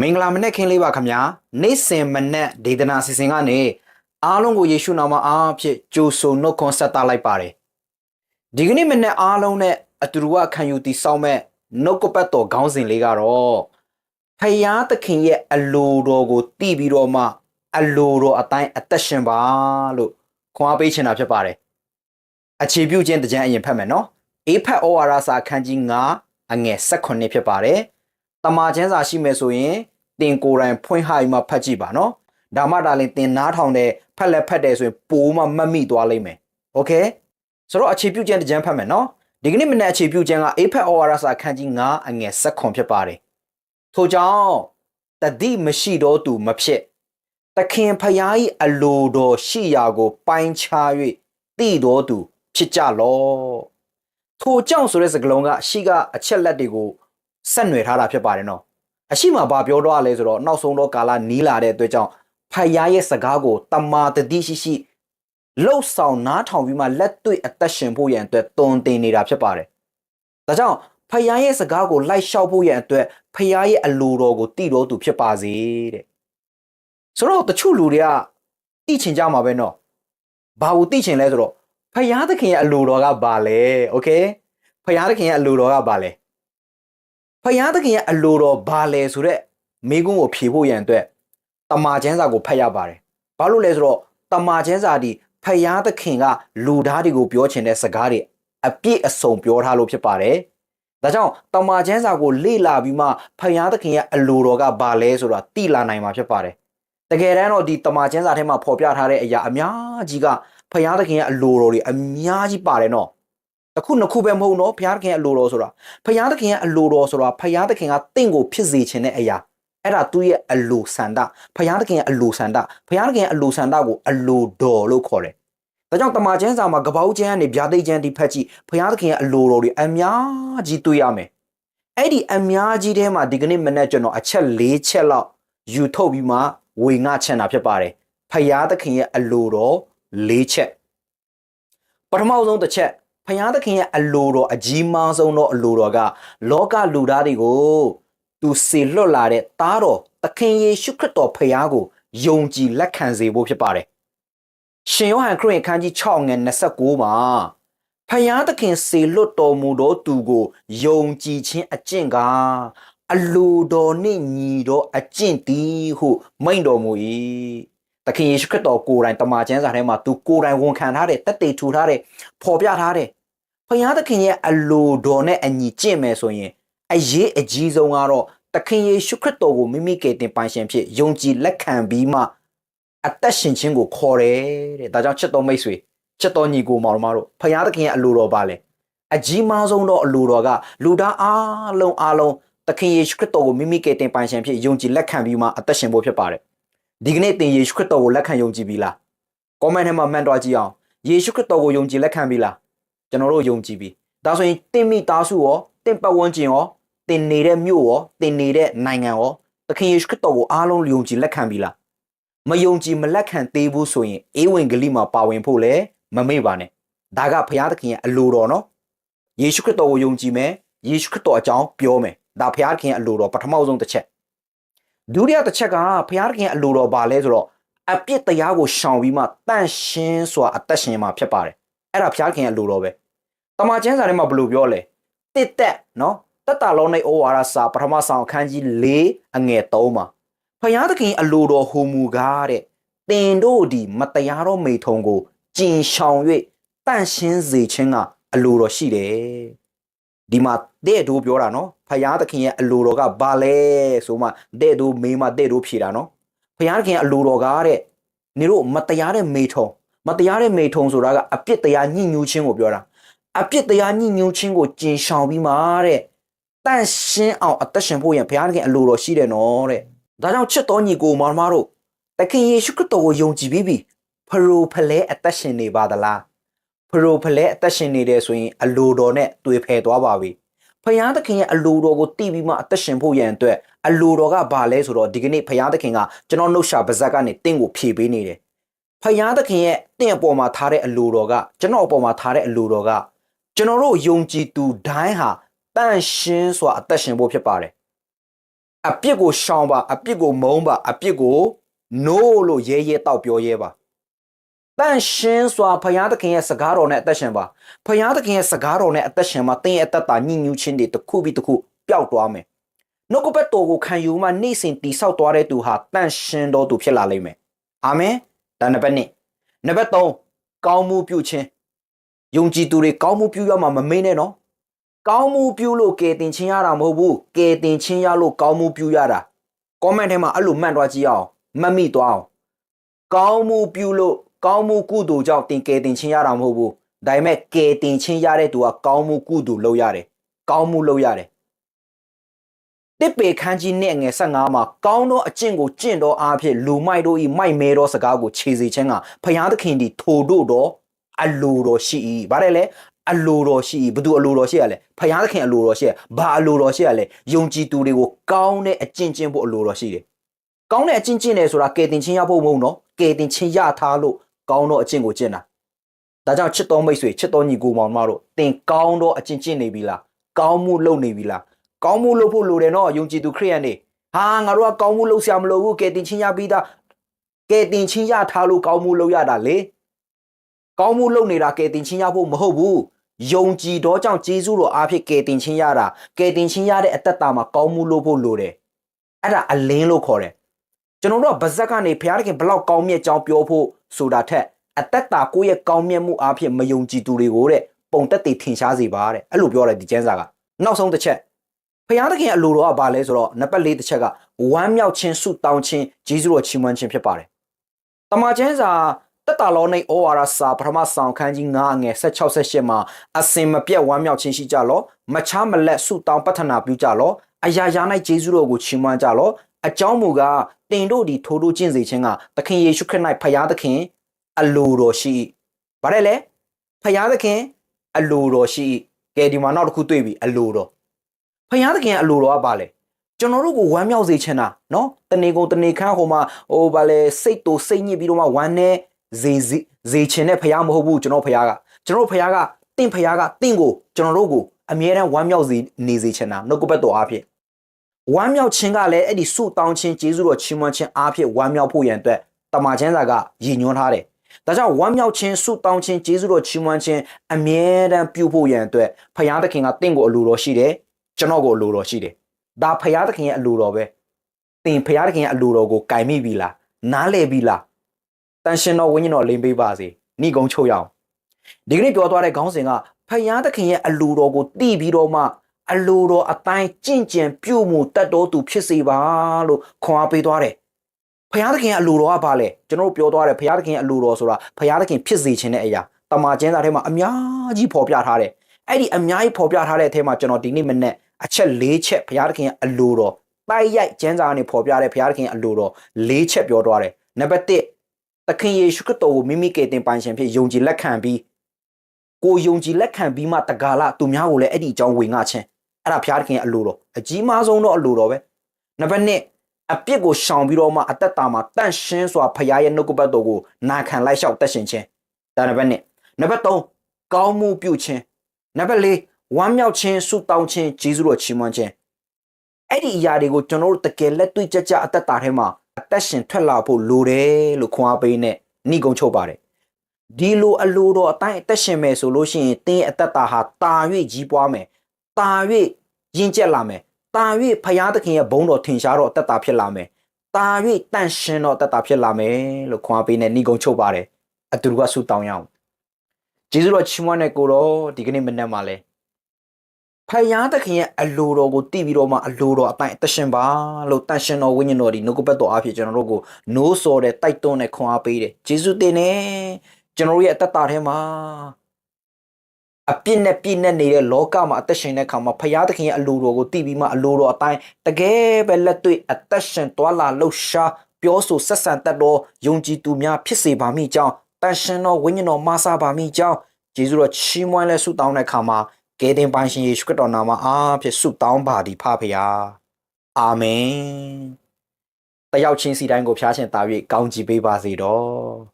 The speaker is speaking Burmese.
မင်္ဂလာမနေ့ခင်းလေးပါခင်ဗျာနေ့စဉ်မနေ့ဒေသနာစီစဉ်ကနေအားလုံးကိုယေရှုနာမအားဖြင့်ကြိုဆိုနှုတ်ခွန်းဆက်သလိုက်ပါတယ်ဒီကနေ့မနေ့အားလုံးနဲ့အတူတူကခံယူတည်ဆောက်မဲ့နှုတ်ကပတ်တော်ခေါင်းစဉ်လေးကတော့ဖယားသခင်ရဲ့အလိုတော်ကိုတည်ပြီးတော့မှ အလိုတော်အတိုင်းအသက်ရှင်ပါလို့ခွန်အားပေးချင်တာဖြစ်ပါတယ်အခြေပြုခြင်းတကြံအရင်ဖတ်မယ်နော်အေဖတ်ဩဝါဒစာအခန်းကြီး9အငယ်18ဖြစ်ပါတယ် တမာချမ်းစာရှိမယ်ဆိုရင်တင်ကိုယ်တိုင်ဖွင့်ဟိုင်မှဖတ်ကြည့်ပါနော်ဒါမှဒါလည်းတင်နားထောင်တဲ့ဖက်လက်ဖက်တယ်ဆိုရင်ပိုမှမတ်မိသွားလိမ့်မယ်โอเคဆိုတော့အခြေပြုကျမ်းတစ်ကျမ်းဖတ်မယ်နော်ဒီကနေ့မနေ့အခြေပြုကျမ်းကအေဖက်ဩဝါဒစာခန်းကြီး9အငယ်7ခွန်ဖြစ်ပါတယ်ထို့ကြောင့်တတိမရှိတော့သူမဖြစ်သခင်ဖျား၏အလိုတော်ရှိရာကို ပိုင်းခြား၍တည်တော်သူဖြစ်ကြလော့ထို့ကြောင့်ဆိုတဲ့စကားလုံးကရှိကအချက်လက်တွေကို ဆက်နွယ်ထားတာဖြစ်ပါတယ်နော်အရှိမဘာပြောတော့လဲဆိုတော့နောက်ဆုံးတော့ကာလနီးလာတဲ့အတွက်ကြောင့်ဖယားရဲ့စကားကိုတမာတတိရှိရှိလှုပ်ဆောင်နားထောင်ပြီးမှလက်တွေ့အသက်ရှင်ဖို့ရန်အတွက်တုံတင်နေတာဖြစ်ပါတယ်ဒါကြောင့်ဖယားရဲ့စကားကိုလိုက်လျှောက်ဖို့ရန်အတွက်ဖယားရဲ့အလိုတော်ကိုတည်တော်သူဖြစ်ပါစေတဲ့ဆိုတော့တချို့လူတွေကတည်ချင်ကြမှာပဲနော်ဘာကိုတည်ချင်လဲဆိုတော့ဖယားသခင်ရဲ့အလိုတော်ကဘာလဲโอเคဖယားသခင်ရဲ့အလိုတော်ကဘာလဲ ဖယားသခင်ရဲ့အလိုတော်ဘာလဲဆိုတော့မိကုန်းကိုဖြေဖို့ရန်အတွက်တမာချမ်းစာကိုဖတ်ရပါတယ်။ဘာလို့လဲဆိုတော့တမာချမ်းစာဒီဖယားသခင်ကလူသားတွေကိုပြောချင်တဲ့စကားတွေအပြည့်အစုံပြောထားလို့ဖြစ်ပါတယ်။ဒါကြောင့်တမာချမ်းစာကိုလေ့လာပြီးမှဖယားသခင်ရဲ့အလိုတော်ကဘာလဲဆိုတာသိလာနိုင်မှာဖြစ်ပါတယ်။တကယ်တမ်းတော့ဒီတမာချမ်းစာထဲမှာဖော်ပြထားတဲ့အရာအများကြီးကဖယားသခင်ရဲ့အလိုတော်တွေအများကြီးပါတယ်နော်။ တစ်ခုနှစ်ခုပဲမဟုတ်တော့ဘုရားသခင်ရဲ့အလိုတော်ဆိုတာဖယားသခင်ရဲ့အလိုတော်ဆိုတာဖယားသခင်ကတင့်ကိုဖြစ်စေခြင်းတဲ့အရာအဲ့ဒါသူ့ရဲ့အလိုဆန္ဒဖယားသခင်ရဲ့အလိုဆန္ဒဖယားသခင်ရဲ့အလိုဆန္ဒကိုအလိုတော်လို့ခေါ်တယ်။ဒါကြောင့်တမန်ကျမ်းစာမှာကပောက်ကျမ်းကနေဗျာဒိတ်ကျမ်းဒီဖက်ကြည့်ဖယားသခင်ရဲ့အလိုတော်တွေအများကြီးတွေ့ရမယ်။အဲ့ဒီအများကြီးထဲမှာဒီကနေ့မနေ့ကျွန်တော်အချက်၄ချက်လောက်ယူထုတ်ပြီးမှဝေငှချင်တာဖြစ်ပါတယ်။ဖယားသခင်ရဲ့အလိုတော်၄ချက်ပထမဆုံးတစ်ချက် ဖယားသခင်ရဲ့အလိုတော်အကြီးမားဆုံးသောအလိုတော်ကလောကလူသားတွေကိုသူစေလွတ်လာတဲ့သားတော်သခင်ယေရှုခရစ်တော်ဖယားကိုယုံကြည်လက်ခံစေဖို့ဖြစ်ပါတယ်။ရှင်ယောဟန်ခရစ်ယာန်ခန်းကြီး6ငယ်29မှာဖယားသခင်စေလွတ်တော်မူသောသူကိုယုံကြည်ခြင်းအကျင့်ကအလိုတော်နှင့်ညီသောအကျင့်တည်းဟုမိန့်တော်မူ၏။ သခင်ယေရှုခရစ်တော်ကိုယ်တိုင်တမန်ကျမ်းစာထဲမှာသူကိုယ်တိုင်ဝန်ခံထားတဲ့တက်တေထူထားတဲ့ဖော်ပြထားတဲ့ဖယားသခင်ရဲ့အလိုတော်နဲ့အညီကျင့်မယ်ဆိုရင်အရေးအကြီးဆုံးကတော့သခင်ယေရှုခရစ်တော်ကိုမိမိကယ်တင်ပိုင်ရှင်ဖြစ်ယုံကြည်လက်ခံပြီးမှအသက်ရှင်ခြင်းကိုခေါ်တယ်တဲ့ဒါကြောင့်ချစ်တော်မိတ်ဆွေချစ်တော်ညီကိုမောင်တို့ဖယားသခင်ရဲ့အလိုတော်ပါလေအကြီးမားဆုံးသောအလိုတော်ကလူသားအားလုံးအားလုံးသခင်ယေရှုခရစ်တော်ကိုမိမိကယ်တင်ပိုင်ရှင်ဖြစ်ယုံကြည်လက်ခံပြီးမှအသက်ရှင်ဖို့ဖြစ်ပါတယ် ဒီကနေ့သင်ယေရှုခရစ်တော်ကိုလက်ခံယုံကြည်ပြီလား comment ထဲမှာမှန်တော့ကြည့်အောင်ယေရှုခရစ်တော်ကိုယုံကြည်လက်ခံပြီလားကျွန်တော်တို့ယုံကြည်ပြီဒါဆိုရင်တင့်မိသားစုရောတင့်ပတ်ဝန်းကျင်ရောတင်နေတဲ့မြို့ရောတင်နေတဲ့နိုင်ငံရောသခင်ယေရှုခရစ်တော်ကိုအားလုံးယုံကြည်လက်ခံပြီလားမယုံကြည်မလက်ခံသေးဘူးဆိုရင်အေးဝင်ဂလိမှာပါဝင်ဖို့လည်းမမေ့ပါနဲ့ဒါကဘုရားသခင်ရဲ့အလိုတော်နော်ယေရှုခရစ်တော်ကိုယုံကြည်မယ်ယေရှုခရစ်တော်အကြောင်းပြောမယ်ဒါဘုရားသခင်ရဲ့အလိုတော်ပထမဆုံးတစ်ချက် ဒုတိယတစ်ချက်ကဘုရားသခင်ရဲ့အလိုတော်ဘာလဲဆိုတော့အပြစ်တရားကိုရှောင်ပြီးမှတန့်ရှင်းစွာအသက်ရှင်မှာဖြစ်ပါတယ်အဲ့ဒါဘုရားသခင်ရဲ့အလိုတော်ပဲတမန်ကျမ်းစာထဲမှာဘယ်လိုပြောလဲတစ်သက်နော်တက်တာလုံးនៃဩဝါဒစာပထမဆောင်အခန်းကြီး၄အငယ်3မှာဖယားသခင်အလိုတော်ဟူမူကားတဲ့တင်တို့ဒီမတရားသောမိထုံကိုကျင်ရှောင်၍တန့်ရှင်းစေခြင်းကအလိုတော်ရှိတယ် ဒီမှာတဲ့တို့ပြောတာနော်ဖယားသခင်ရဲ့အလိုတော်ကဘာလဲဆိုမှတဲ့တို့မေးမှတဲ့တို့ဖြေတာနော်ဖယားသခင်အလိုတော်ကတဲ့နေတို့မတရားတဲ့မိထုံမတရားတဲ့မိထုံဆိုတာကအပြစ်တရားညှဉ်းညူးခြင်းကိုပြောတာအပြစ်တရားညှဉ်းညူးခြင်းကိုကျင်ရှောင်ပြီးမှတဲ့တန့်ရှင်းအောင်အသက်ရှင်ဖို့ရန်ဘုရားသခင်အလိုတော်ရှိတယ်နော်တဲ့ဒါကြောင့်ချစ်တော်ညီကိုမောင်မတို့တခင်ယေရှုခရစ်တော်ကိုယုံကြည်ပြီးပြီဖရိုဖလဲအသက်ရှင်နေပါသလား ဖရိုဖလဲအသက်ရှင်နေတယ်ဆိုရင်အလိုတော်နဲ့တွေ့ဖယ်သွားပါပြီဘုရားသခင်ရဲ့အလိုတော်ကိုတည်ပြီးမှအသက်ရှင်ဖို့ရန်အတွက်အလိုတော်ကဘာလဲဆိုတော့ဒီကနေ့ဘုရားသခင်ကကျွန်တော်နှုတ်ရှာပါဇက်ကနေတင့်ကိုဖြည့်ပေးနေတယ်ဖယားသခင်ရဲ့တင့်အပေါ်မှာထားတဲ့အလိုတော်ကကျွန်တော်အပေါ်မှာထားတဲ့အလိုတော်ကကျွန်တော်တို့ယုံကြည်သူတိုင်းဟာတန့်ရှင်းစွာအသက်ရှင်ဖို့ဖြစ်ပါတယ်အပြစ်ကိုရှောင်ပါအပြစ်ကိုမုန်းပါအပြစ်ကို no လို့ရဲရဲတောက်ပြောရဲပါ တန့်ရှင်းစွာဘုရားသခင်ရဲ့စကားတော်နဲ့အသက်ရှင်ပါဘုရားသခင်ရဲ့စကားတော်နဲ့အသက်ရှင်မှာတင်းရဲ့အသက်တာညှဉ်းညူးခြင်းတွေတစ်ခုပြီးတစ်ခုပျောက်သွားမယ်နှုတ်ကပတ်တော်ကိုခံယူမှနေ့စဉ်တိဆောက်သွားတဲ့သူဟာတန့်ရှင်းတော်သူဖြစ်လာလိမ့်မယ်အာမင်ဒါနံပါတ်1နံပါတ်3ကောင်းမှုပြုခြင်းယုံကြည်သူတွေကောင်းမှုပြုရမှာမမေ့နဲ့နော်ကောင်းမှုပြုလို့ကယ်တင်ခြင်းရတာမဟုတ်ဘူးကယ်တင်ခြင်းရလို့ကောင်းမှုပြုရတာ comment ထဲမှာအဲ့လိုမှတ်သွားကြည့်အောင်မှတ်မိသွားအောင်ကောင်းမှုပြုလို့ ကောင်းမှုကုသိုလ်ကြောင့်တင်ကယ်တင်ခြင်းရတာမဟုတ်ဘူးဒါပေမဲ့ကယ်တင်ခြင်းရတဲ့သူကကောင်းမှုကုသိုလ်လုပ်ရတယ်ကောင်းမှုလုပ်ရတယ်တစ်ပေခန်းကြီးနဲ့ငယ်15မှာကောင်းသောအကျင့်ကိုကျင့်သောအားဖြင့်လူမိုက်တို့ဤမိုက်မဲသောစကားကိုခြေစီခြင်းကဖျားသခင်ဒီထိုတို့တော့အလိုတော်ရှိ၏ဗါတယ်လေအလိုတော်ရှိ၏ဘသူအလိုတော်ရှိရလဲဖျားသခင်အလိုတော်ရှိရဘာအလိုတော်ရှိရလဲယုံကြည်သူတွေကိုကောင်းတဲ့အကျင့်ကျင့်ဖို့အလိုတော်ရှိတယ်ကောင်းတဲ့အကျင့်ကျင့်တယ်ဆိုတာကယ်တင်ခြင်းရဖို့မဟုတ်နော်ကယ်တင်ခြင်းရထားလို့ ကောင်းသောအကျင့်ကိုကျင့်တာဒါကြောင့်ချစ်တော်မိတ်ဆွေချစ်တော်ညီကိုမောင်မတို့သင်ကောင်းသောအကျင့်ကျင့်နေပြီလားကောင်းမှုလုပ်နေပြီလားကောင်းမှုလုပ်ဖို့လိုတယ်နော်ယုံကြည်သူခရိယန်တွေဟာငါတို့ကကောင်းမှုလုပ်ဆရာမလိုဘူးကယ်တင်ခြင်းရပြီးသားကယ်တင်ခြင်းရထားလို့ကောင်းမှုလုပ်ရတာလေကောင်းမှုလုပ်နေတာကယ်တင်ခြင်းရဖို့မဟုတ်ဘူးယုံကြည်တော့ကြောင့်ဂျေဇုတော်အားဖြင့်ကယ်တင်ခြင်းရတာကယ်တင်ခြင်းရတဲ့အတ္တတာမှာကောင်းမှုလုပ်ဖို့လိုတယ်အဲ့ဒါအလင်းလို့ခေါ်တယ် ကျွန်တော်တို့ကဗဇက်ကနေဘုရားသခင်ဘလောက်ကောင်းမြတ်ကြောင်းပြောဖို့ဆိုတာထက်အတ္တတာကိုယ့်ရဲ့ကောင်းမြတ်မှုအားဖြင့်မယုံကြည်သူတွေကိုတဲ့ပုံတက်တည်ထင်ရှားစေပါတဲ့အဲ့လိုပြောတယ်ဒီကျမ်းစာကနောက်ဆုံးတစ်ချက်ဘုရားသခင်အလိုတော်ကဘာလဲဆိုတော့နံပါတ်၄တစ်ချက်ကဝမ်းမြောက်ခြင်းဆုတောင်းခြင်းဂျေဇုတော်ချီးမွမ်းခြင်းဖြစ်ပါတယ်တမန်ကျမ်းစာတက်တာလောနေဩဝါဒစာပထမဆောင်ခန်းကြီး9ငယ်16 18မှာအစင်မပြတ်ဝမ်းမြောက်ခြင်းရှိကြလောမချားမလက်ဆုတောင်းပတ္ထနာပြုကြလောအရာရာ၌ဂျေဇုတော်ကိုချီးမွမ်းကြလောအကြောင်းမူကား တင်တို့ဒီထိုးတို့ကျင့်စေခြင်းကသခင်ယေရှုခရစ်၌ဖယားသခင် အလိုတော်ရှိ၏ဗါတယ်လေဖယားသခင် အလိုတော်ရှိ၏ကဲဒီမှာနောက်တစ်ခုတွေ့ပြီအလိုတော်ဖယားသခင်အလိုတော်ကပါလေကျွန်တော်တို့ကိုဝမ်းမြောက်စေချင်တာနော်တနေကုန်တနေခန်းဟိုမှာဟိုဗါလေစိတ်တိုစိတ်ညစ်ပြီးတော့မှဝမ်းနဲ့ဇေဇေချင်တဲ့ဖယားမဟုတ်ဘူးကျွန်တော်ဖယားကကျွန်တော်ဖယားကတင့်ဖယားကတင့်ကိုကျွန်တော်တို့ကိုအမြဲတမ်းဝမ်းမြောက်စေနေစေချင်တာနှုတ်ကပတ်တော်အားဖြင့် ဝမ်းမြောက်ခြင်းကလည်းအဲ့ဒီဆုတောင်းခြင်းကျေးဇူးတော်ချီးမွမ်းခြင်းအားဖြင့်ဝမ်းမြောက်ဖို့ရန်အတွက်တမန်ကျမ်းစာကရည်ညွှန်းထားတယ်။ဒါကြောင့်ဝမ်းမြောက်ခြင်းဆုတောင်းခြင်းကျေးဇူးတော်ချီးမွမ်းခြင်းအမြဲတမ်းပြုဖို့ရန်အတွက်ဖခင်သခင်ကတင့်ကိုအလိုတော်ရှိတယ်ကျွန်တော်ကိုအလိုတော်ရှိတယ်။ဒါဖခင်သခင်ရဲ့အလိုတော်ပဲ။တင်ဖခင်သခင်ရဲ့အလိုတော်ကိုကင်မိပြီလား။နားလည်ပြီလား။တန်ရှင်တော်ဝိညာဉ်တော်လင်းပေးပါစေ။ဏိကုံချုပ်ရအောင်။ဒီကနေ့ပြောသွားတဲ့ခေါင်းစဉ်ကဖခင်သခင်ရဲ့အလိုတော်ကိုသိပြီးတော့မှ အလိုတော်အတိုင်းကြင့်ကြံပြုမှုတတ်တော်သူဖြစ်စေပါလို့ခွန်အားပေးသွားတယ်။ဖခင်သခင်အလိုတော်ကဘာလဲကျွန်တော်တို့ပြောသွားတယ်ဖခင်သခင်အလိုတော်ဆိုတာဖခင်သခင်ဖြစ်စေခြင်းတဲ့အရာတမန်ကျမ်းစာထဲမှာအများကြီးဖော်ပြထားတယ်။အဲ့ဒီအများကြီးဖော်ပြထားတဲ့အထဲမှာကျွန်တော်ဒီနေ့မနေ့အချက်၄ချက်ဖခင်သခင်အလိုတော်တိုက်ရိုက်ကျမ်းစာကနေဖော်ပြတဲ့ဖခင်သခင်အလိုတော်၄ချက်ပြောသွားတယ်။နံပါတ်1သခင်ယေရှုခရစ်တော်ကိုမိမိကယ်တင်ပိုင်ရှင်ဖြစ်ယုံကြည်လက်ခံပြီးကိုယုံကြည်လက်ခံပြီးမှတကာလသူများကိုလည်းအဲ့ဒီအကြောင်းဝင်ငါခြင်း အဲ့ဒါဖျားသခင်အလိုတော်အကြီးမားဆုံးတော့အလိုတော်ပဲနံပါတ်1အပြစ်ကိုရှောင်ပြီးတော့မှအသက်တာမှာတန့်ရှင်းစွာဖရားရဲ့နှုတ်ကပတ်တော်ကိုနာခံလိုက်လျှောက်တက်ရှင်ခြင်းဒါနံပါတ်1နံပါတ်3ကောင်းမှုပြုခြင်းနံပါတ်4ဝမ်းမြောက်ခြင်းဆုတောင်းခြင်းဂျေဇုတော်ချီးမွမ်းခြင်းအဲ့ဒီအရာတွေကိုကျွန်တော်တို့တကယ်လက်တွေ့ကြကြအသက်တာထဲမှာအသက်ရှင်ထွက်လာဖို့လိုတယ်လို့ခွန်အားပေးနဲ့ဏိကုံချုပ်ပါတယ်ဒီလိုအလိုတော်အတိုင်းအသက်ရှင်မယ်ဆိုလို့ရှိရင်တင်းရဲ့အသက်တာဟာတာ၍ကြီးပွားမယ် တာ၍ရင့်ကျက်လာမယ်တာ၍ဖရာသခင်ရဲ့ဘုန်းတော်ထင်ရှားတော့အသက်တာဖြစ်လာမယ်တာ၍တန့်ရှင်းတော့အသက်တာဖြစ်လာမယ်လို့ခွန်အားပေးနဲ့ဏိကုံချုပ်ပါတယ်အတူတူကဆုတောင်းရအောင်ကျေးဇူးတော်ချီးမွမ်းတဲ့ကိုတော့ဒီကနေ့မနေ့မှလဲဖယားသခင်ရဲ့အလိုတော်ကိုတည်ပြီးတော့မှအလိုတော်အတိုင်းအသက်ရှင်ပါလို့တန်ရှင်တော်ဝိညာဉ်တော်ဒီနှုတ်ကပတ်တော်အဖြစ်ကျွန်တော်တို့ကိုနိုးစော်တဲ့တိုက်တွန်းတဲ့ခွန်အားပေးတယ်ဂျေဇုတင်နေကျွန်တော်တို့ရဲ့အသက်တာထဲမှာ အပြစ်နဲ့ပြည့်နဲ့နေတဲ့လောကမှာအသက်ရှင်တဲ့အခါမှာဖရာသခင်ရဲ့အလိုတော်ကိုသိပြီးမှအလိုတော်အတိုင်းတကယ်ပဲလက်တွေ့အသက်ရှင်သွားလာလှုပ်ရှားပြောဆိုဆက်ဆံတတ်သောယုံကြည်သူများဖြစ်စေပါမိကြောင်းတန်ရှင်သောဝိညာဉ်တော်မဆာပါမိကြောင်းဂျေဇုတော်ချီးမွမ်းလဲဆုတောင်းတဲ့အခါမှာကယ်တင်ပိုင်ရှင်ယေရှုခရစ်တော်နာမအားဖြင့်ဆုတောင်းပါသည်ဖဖရာအာမင်တယောက်ချင်းစီတိုင်းကိုဖျားရှင်တာ၍ကောင်းချီးပေးပါစေတော့